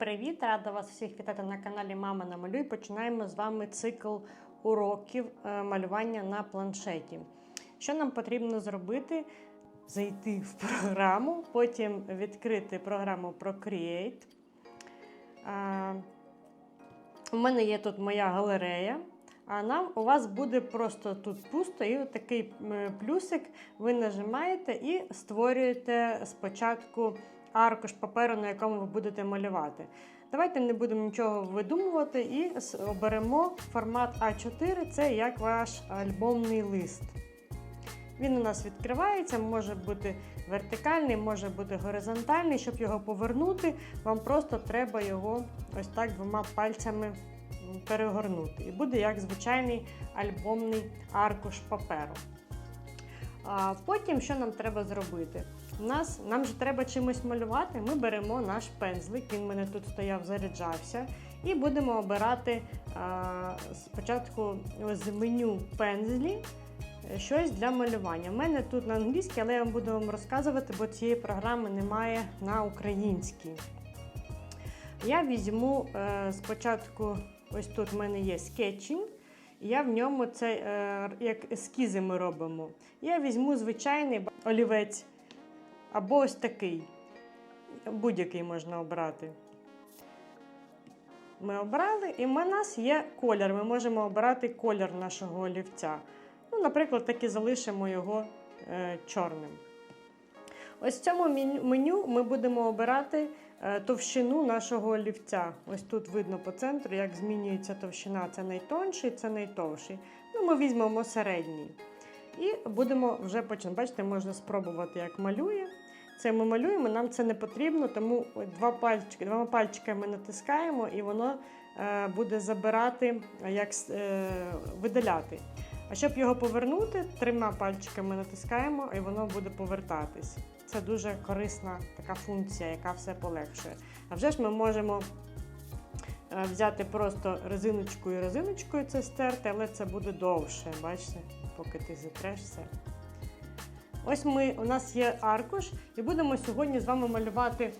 привіт! Рада вас всіх вітати на каналі Мама намалюй. Починаємо з вами цикл уроків е, малювання на планшеті. Що нам потрібно зробити? Зайти в програму, потім відкрити програму Procreate. У мене є тут моя галерея. А нам у вас буде просто тут пусто, і такий плюсик ви нажимаєте і створюєте спочатку аркуш паперу, на якому ви будете малювати. Давайте не будемо нічого видумувати і оберемо формат А4, це як ваш альбомний лист. Він у нас відкривається, може бути вертикальний, може бути горизонтальний. Щоб його повернути, вам просто треба його ось так двома пальцями перегорнути. І буде як звичайний альбомний аркуш паперу. Потім, що нам треба зробити? У нас, Нам же треба чимось малювати. Ми беремо наш пензлик, він в мене тут стояв, заряджався. І будемо обирати а, спочатку з меню пензлі щось для малювання. У мене тут на англійській, але я вам буду вам розказувати, бо цієї програми немає на українській. Я візьму е, спочатку, ось тут в мене є скетчинг. Я в ньому це е, як ескізи ми робимо. Я візьму звичайний олівець або ось такий. Будь-який можна обрати. Ми обрали, і в нас є колір. Ми можемо обирати колір нашого олівця. Ну, Наприклад, так і залишимо його е, чорним. Ось в цьому меню ми будемо обирати е, товщину нашого олівця. Ось тут видно по центру, як змінюється товщина. Це найтонший, це найтовший. Ну, Ми візьмемо середній. І будемо вже починати. Бачите, можна спробувати, як малює. Це ми малюємо, нам це не потрібно, тому два пальчики, двома пальчиками натискаємо і воно е, буде забирати, як е, видаляти. А щоб його повернути, трьома пальчиками натискаємо і воно буде повертатись. Це дуже корисна така функція, яка все полегшує. А вже ж ми можемо е, взяти просто резиночкою і резиночкою це стерти, але це буде довше, бачите, поки ти зітреш все. Ось ми, у нас є аркуш, і будемо сьогодні з вами малювати е,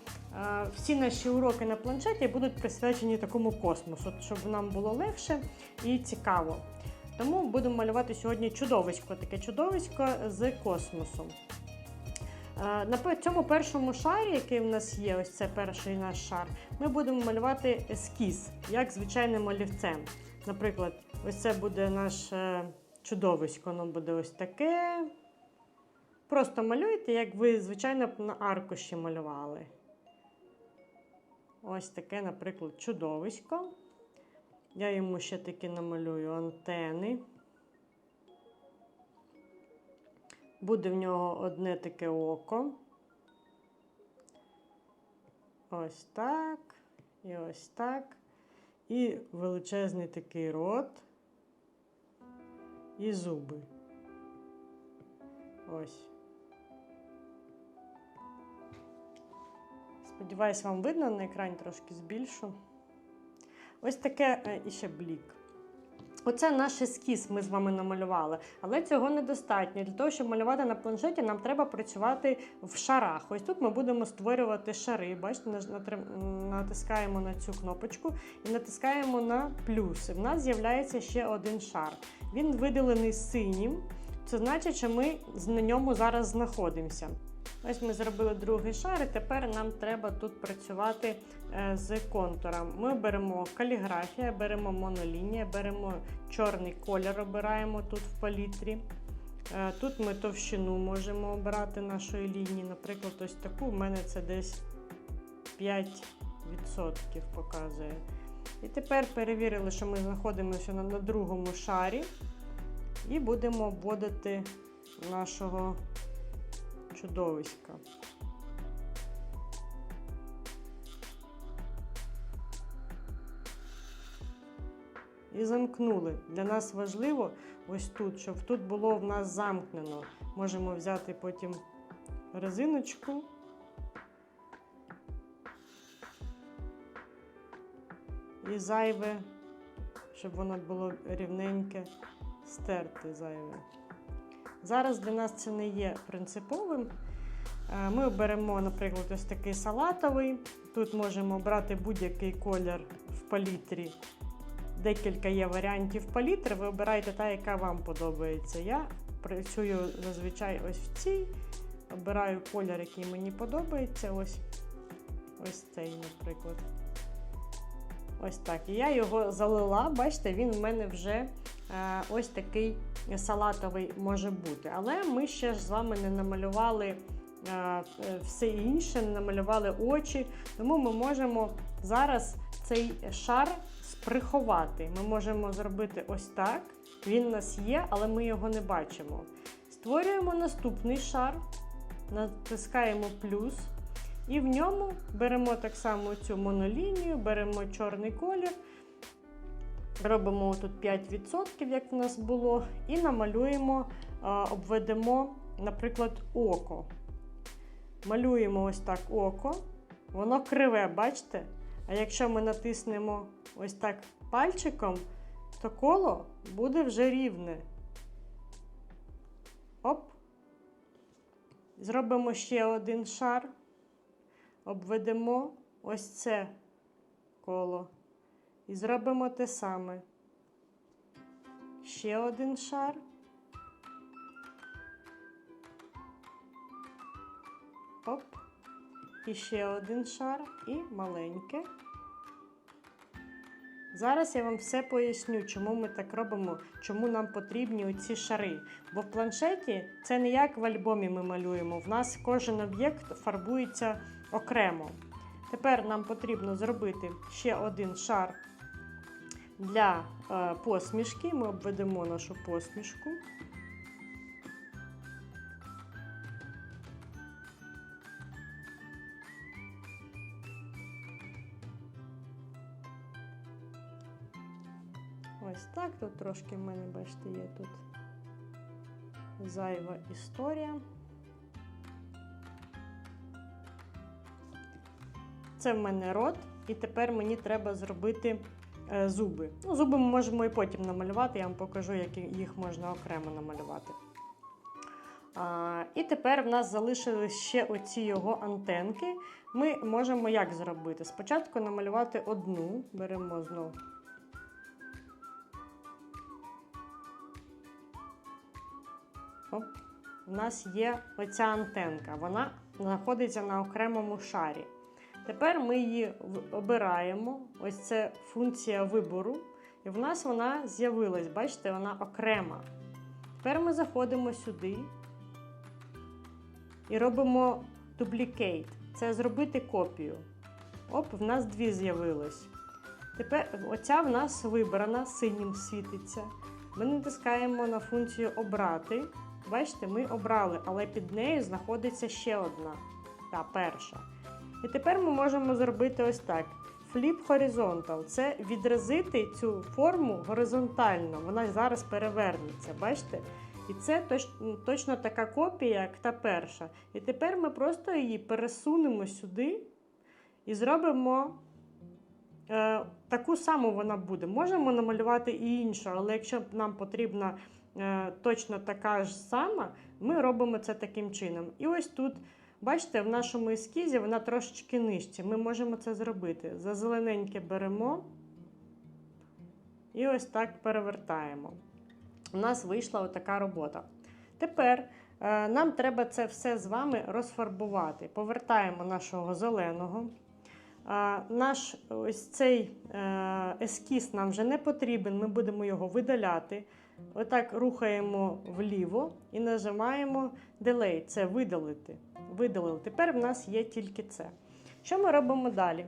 всі наші уроки на планшеті будуть присвячені такому космосу, щоб нам було легше і цікаво. Тому будемо малювати сьогодні чудовисько, таке чудовисько з космосом. Е, на цьому першому шарі, який в нас є, ось це перший наш шар, ми будемо малювати ескіз, як звичайним олівцем. Наприклад, ось це буде наше чудовисько, воно буде ось таке. Просто малюйте, як ви, звичайно, на аркуші малювали. Ось таке, наприклад, чудовисько. Я йому ще таки намалюю антени. Буде в нього одне таке око. Ось так. І ось так. І величезний такий рот. І зуби. Ось. Сподіваюсь, вам видно на екрані трошки збільшу. Ось таке е, і ще блік. Оце наш ескіз ми з вами намалювали, але цього недостатньо. Для того, щоб малювати на планшеті, нам треба працювати в шарах. Ось тут ми будемо створювати шари. Бачите, натискаємо на цю кнопочку і натискаємо на плюси. В нас з'являється ще один шар. Він виділений синім. Це значить, що ми на ньому зараз знаходимося. Ось ми зробили другий шар, і тепер нам треба тут працювати е, з контуром. Ми беремо каліграфія, беремо монолінія, беремо чорний колір, обираємо тут в палітрі. Е, тут ми товщину можемо обирати нашої лінії. Наприклад, ось таку в мене це десь 5% показує. І тепер перевірили, що ми знаходимося на другому шарі, і будемо обводити нашого чудовиська. І замкнули. Для нас важливо ось тут, щоб тут було в нас замкнено. Можемо взяти потім резиночку. І зайве, щоб воно було рівненьке, стерти зайве. Зараз для нас це не є принциповим. Е, Ми беремо, наприклад, ось такий салатовий. Тут можемо брати будь-який колір в палітрі. Декілька є варіантів палітри. Ви обираєте та, яка вам подобається. Я працюю зазвичай ось в цій. Обираю колір, який мені подобається. Ось, ось цей, наприклад. Ось так. І я його залила. Бачите, він в мене вже е, ось такий салатовий може бути. Але ми ще ж з вами не намалювали е, все інше, не намалювали очі. Тому ми можемо зараз цей шар сприховати. Ми можемо зробити ось так. Він у нас є, але ми його не бачимо. Створюємо наступний шар, натискаємо плюс. І в ньому беремо так само цю монолінію, беремо чорний колір, робимо тут 5%, як в нас було, і намалюємо, обведемо, наприклад, око. Малюємо ось так око. Воно криве, бачите? А якщо ми натиснемо ось так пальчиком, то коло буде вже рівне. Оп. Зробимо ще один шар обведемо ось це коло і зробимо те саме. Ще один шар. Оп. І ще один шар і маленьке. Зараз я вам все поясню, чому ми так робимо, чому нам потрібні ці шари. Бо в планшеті це не як в альбомі ми малюємо. В нас кожен об'єкт фарбується окремо. Тепер нам потрібно зробити ще один шар для е, посмішки. Ми обведемо нашу посмішку. Тут трошки в мене, бачите, є тут зайва історія. Це в мене рот, і тепер мені треба зробити е, зуби. Ну, зуби ми можемо і потім намалювати, я вам покажу, як їх можна окремо намалювати. А, і тепер в нас залишились ще оці його антенки. Ми можемо як зробити? Спочатку намалювати одну, беремо знову. Оп. У нас є оця антенка, вона знаходиться на окремому шарі. Тепер ми її обираємо. Ось це функція вибору. І в нас вона з'явилась, бачите, вона окрема. Тепер ми заходимо сюди і робимо duplicate. Це зробити копію. Оп, в нас дві з'явилось. Тепер оця в нас вибрана, синім світиться. Ми натискаємо на функцію обрати. Бачите, ми обрали, але під нею знаходиться ще одна. Та перша. І тепер ми можемо зробити ось так: Flip horizontal. Це відразити цю форму горизонтально. Вона зараз перевернеться, бачите? І це точ, точно така копія, як та перша. І тепер ми просто її пересунемо сюди і зробимо е, таку саму вона буде. Можемо намалювати і іншу, але якщо нам потрібна точно така ж сама, ми робимо це таким чином. І ось тут. Бачите, в нашому ескізі вона трошечки нижче. Ми можемо це зробити. За зелененьке беремо і ось так перевертаємо. У нас вийшла отака робота. Тепер е, нам треба це все з вами розфарбувати. Повертаємо нашого зеленого. Е, наш ось цей е, ескіз нам вже не потрібен, ми будемо його видаляти. Отак рухаємо вліво і нажимаємо Delay, це видалити. Видалили. Тепер в нас є тільки це. Що ми робимо далі?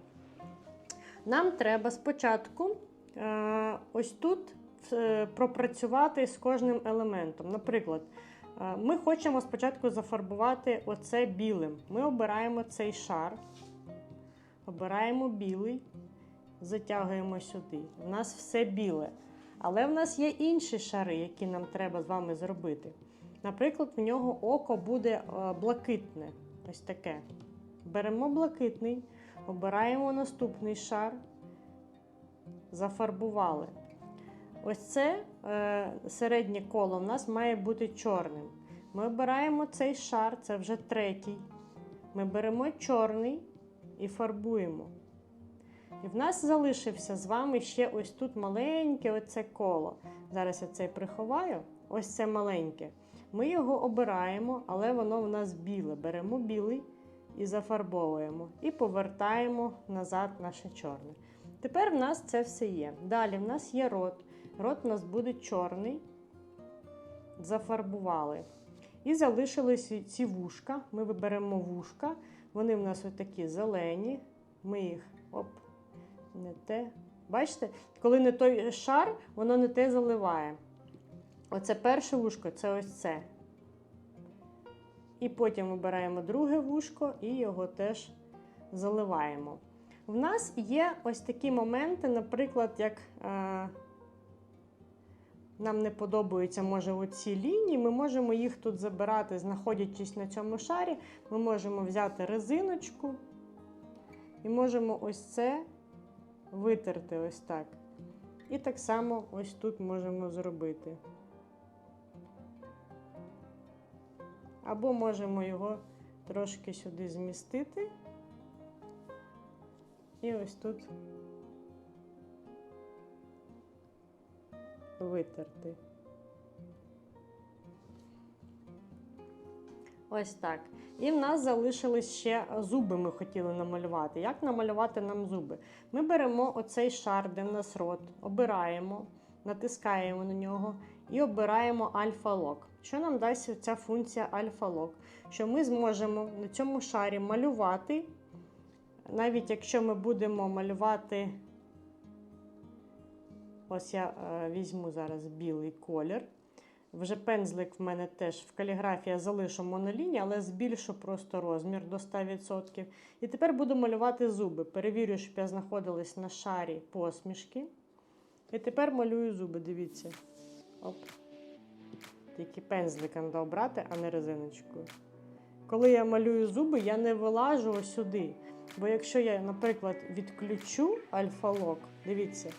Нам треба спочатку е, ось тут е, пропрацювати з кожним елементом. Наприклад, е, ми хочемо спочатку зафарбувати оце білим. Ми обираємо цей шар, обираємо білий, затягуємо сюди. У нас все біле. Але в нас є інші шари, які нам треба з вами зробити. Наприклад, в нього око буде е, блакитне. Ось таке. Беремо блакитний, обираємо наступний шар, зафарбували. Ось це е, середнє коло в нас має бути чорним. Ми обираємо цей шар, це вже третій. ми беремо чорний і фарбуємо. І в нас залишився з вами ще ось тут маленьке оце коло. Зараз я це приховаю. Ось це маленьке. Ми його обираємо, але воно в нас біле. Беремо білий і зафарбовуємо. І повертаємо назад наше чорне. Тепер в нас це все є. Далі в нас є рот. Рот у нас буде чорний. Зафарбували. І залишились ці вушка. Ми виберемо вушка. Вони в нас отакі зелені. Ми їх оп, не те. Бачите, коли не той шар, воно не те заливає. Оце перше вушко це ось це. І потім вибираємо друге вушко і його теж заливаємо. В нас є ось такі моменти, наприклад, як е, нам не подобаються, може, оці лінії, ми можемо їх тут забирати, знаходячись на цьому шарі. Ми можемо взяти резиночку і можемо ось це витерти ось так. І так само ось тут можемо зробити. Або можемо його трошки сюди змістити. І ось тут витерти. Ось так. І в нас залишились ще зуби, ми хотіли намалювати. Як намалювати нам зуби? Ми беремо оцей шар, де в нас рот, обираємо, натискаємо на нього і обираємо альфа-лок. Що нам дасть ця функція альфа-лок? Що ми зможемо на цьому шарі малювати, навіть якщо ми будемо малювати, ось я е, візьму зараз білий колір. Вже пензлик в мене теж в каліграфії я залишу монолінії, але збільшу просто розмір до 100%. І тепер буду малювати зуби. Перевірю, щоб я знаходилась на шарі посмішки. І тепер малюю зуби, дивіться. Оп. Тільки пензликом треба обрати, а не резиночкою. Коли я малюю зуби, я не вилажу сюди. Бо якщо я, наприклад, відключу альфа-лок, дивіться,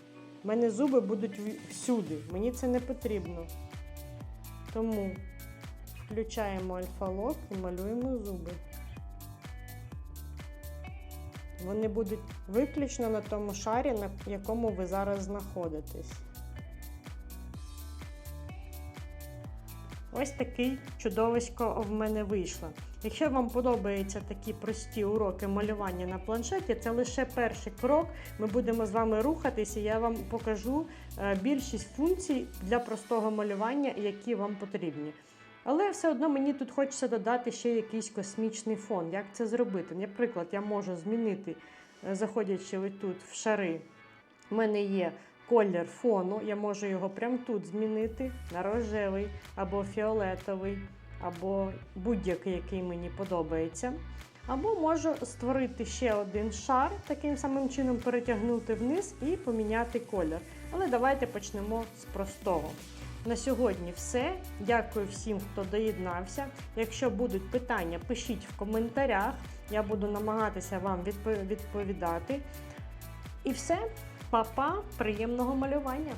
в мене зуби будуть всюди. Мені це не потрібно. Тому включаємо альфа-лок і малюємо зуби. Вони будуть виключно на тому шарі, на якому ви зараз знаходитесь. Ось такий чудовисько в мене вийшло. Якщо вам подобаються такі прості уроки малювання на планшеті, це лише перший крок. Ми будемо з вами рухатися, я вам покажу е, більшість функцій для простого малювання, які вам потрібні. Але все одно мені тут хочеться додати ще якийсь космічний фон. Як це зробити? Наприклад, я можу змінити, е, заходячи ось тут в шари. У мене є колір фону, я можу його прямо тут змінити на рожевий або фіолетовий, або будь-який, який мені подобається. Або можу створити ще один шар, таким самим чином перетягнути вниз і поміняти колір. Але давайте почнемо з простого. На сьогодні все. Дякую всім, хто доєднався. Якщо будуть питання, пишіть в коментарях. Я буду намагатися вам відповідати. І все, Па-па, приємного малювання!